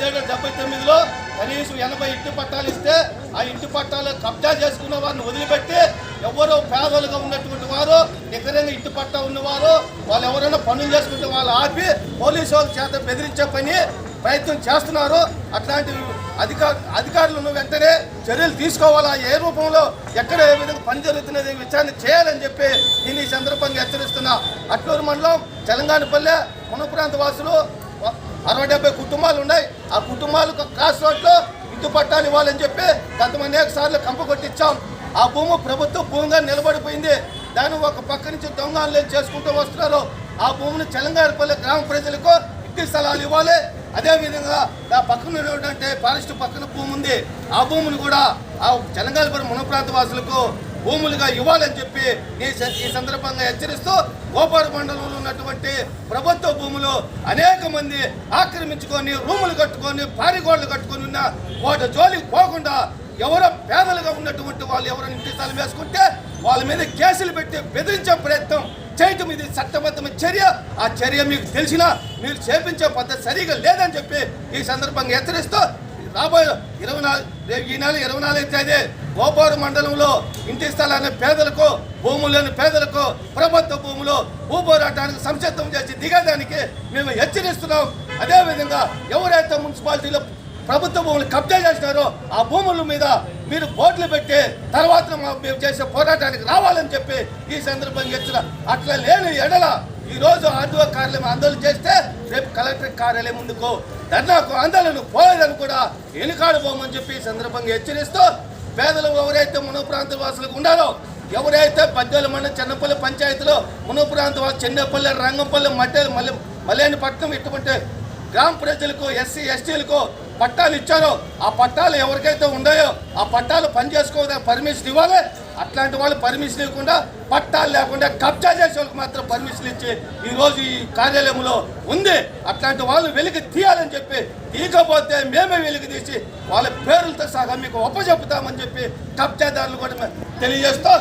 పదిహేడు డెబ్బై తొమ్మిదిలో కనీసం ఎనభై ఇంటి పట్టాలు ఇస్తే ఆ ఇంటి పట్టాలు కబ్జా చేసుకున్న వారిని వదిలిపెట్టి ఎవరో పేదలుగా ఉన్నటువంటి వారు నికరంగా ఇంటి పట్టా ఉన్నవారు వాళ్ళు ఎవరైనా పనులు చేసుకుంటే వాళ్ళు ఆపి పోలీసు వాళ్ళ చేత బెదిరించే పని ప్రయత్నం చేస్తున్నారు. అట్లాంటి అధికార అధికారులను వెంటనే చర్యలు తీసుకోవాలా? ఏ రూపంలో ఎక్కడ ఏ విధంగా పని జరుగుతున్నది విచారణ చేయాలని చెప్పి నేను ఈ సందర్భంగా హెచ్చరిస్తున్నా. అట్లూరు మండలం తెలంగాణపల్లె మన ప్రాంత వాసులు అరవై డెబ్బై కుటుంబాలు ఉన్నాయి ఆ కుటుంబాలకు క్రాస్ రోడ్లో ఇంటి పట్టాలు ఇవ్వాలని చెప్పి గతం అనేక సార్లు కంప కొట్టించాం. ఆ భూమి ప్రభుత్వ భూమిగా నిలబడిపోయింది. దాన్ని ఒక పక్క నుంచి దొంగలు చేసుకుంటూ వస్తున్నారు? ఆ భూమిని చెలంగారిపల్లి గ్రామ ప్రజలకు ఇంటి స్థలాలు ఇవ్వాలి. అదేవిధంగా నా పక్కన ఉన్నటువంటి ఫారెస్ట్ పక్కన భూమి ఉంది. ఆ భూమిని కూడా ఆ చెలంగారిపల్లి మునప్రాంత వాసులకు భూములుగా ఇవ్వాలని చెప్పి ఈ స- ఈ సందర్భంగా హెచ్చరిస్తూ గోపాడు మండలంలో ఉన్నటువంటి ప్రభుత్వ భూములు అనేక మంది ఆక్రమించుకొని రూములు కట్టుకొని పారిగోడలు కట్టుకొని ఉన్న వాటి జోలికి పోకుండా ఎవరో పేదలుగా ఉన్నటువంటి వాళ్ళు ఎవరైనా ఇంటి స్థలం వేసుకుంటే వాళ్ళ మీద కేసులు పెట్టి బెదిరించే ప్రయత్నం చేయటం ఇది చట్టబద్ధమైన చర్య. ఆ చర్య మీకు తెలిసినా మీరు చేపించే పద్ధతి సరిగా లేదని చెప్పి ఈ సందర్భంగా హెచ్చరిస్తూ రాబోయే ఇరవై నాలుగు రేపు ఈ నెల ఇరవై నాలుగు తేదీ గోపారు మండలంలో ఇంటి స్థలాన్ని పేదలకు భూములు లేని పేదలకు ప్రభుత్వ భూములు భూపోరాటానికి సంసిద్ధం చేసి దిగేదానికి మేము హెచ్చరిస్తున్నాం. అదేవిధంగా ఎవరైతే మున్సిపాలిటీలో ప్రభుత్వ భూములు కబ్జా చేసినారో ఆ భూముల మీద మీరు బోట్లు పెట్టి తర్వాత మా- మేము చేసే పోరాటానికి రావాలని చెప్పి ఈ సందర్భంగా ఇచ్చిన అట్లా లేని ఎడల ఈరోజు రోజు ఆర్డీఓ కార్యాలయం ఆందోళన చేస్తే రేపు కలెక్టర్ కార్యాలయం ముందుకు ధర్నాకు ఆందోళన పోలేదని కూడా ఎన్నికాడుకోమని చెప్పి సందర్భంగా హెచ్చరిస్తూ పేదలు ఎవరైతే మునో ప్రాంత వాసులకు ఉండాలో ఎవరైతే పద్దెల మండలం చిన్నపల్లి పంచాయతీలో మునో ప్రాంత వాసు చెన్నపల్లి రంగంపల్లి మట్టె మల్లె మల్లేనిపట్నం ఇటువంటి గ్రామ ప్రజలకు ఎస్సీ ఎస్టీలకు పట్టాలు ఇచ్చారో ఆ పట్టాలు ఎవరికైతే ఉన్నాయో ఆ పట్టాలు పనిచేసుకోవడానికి పర్మిషన్ ఇవ్వాలి. అట్లాంటి వాళ్ళు పర్మిషన్ ఇవ్వకుండా పట్టాలు లేకుండా కబ్జా చేసే వాళ్ళకి మాత్రం పర్మిషన్ ఇచ్చి ఈ రోజు ఈ కార్యాలయంలో ఉంది. అట్లాంటి వాళ్ళు వెలికి తీయాలని చెప్పి తీయకపోతే మేమే వెలికి తీసి వాళ్ళ పేర్లతో సహా మీకు ఒప్పచెప్పుతామని చెప్పి కబ్జాదారులు కూడా మేము తెలియజేస్తూ.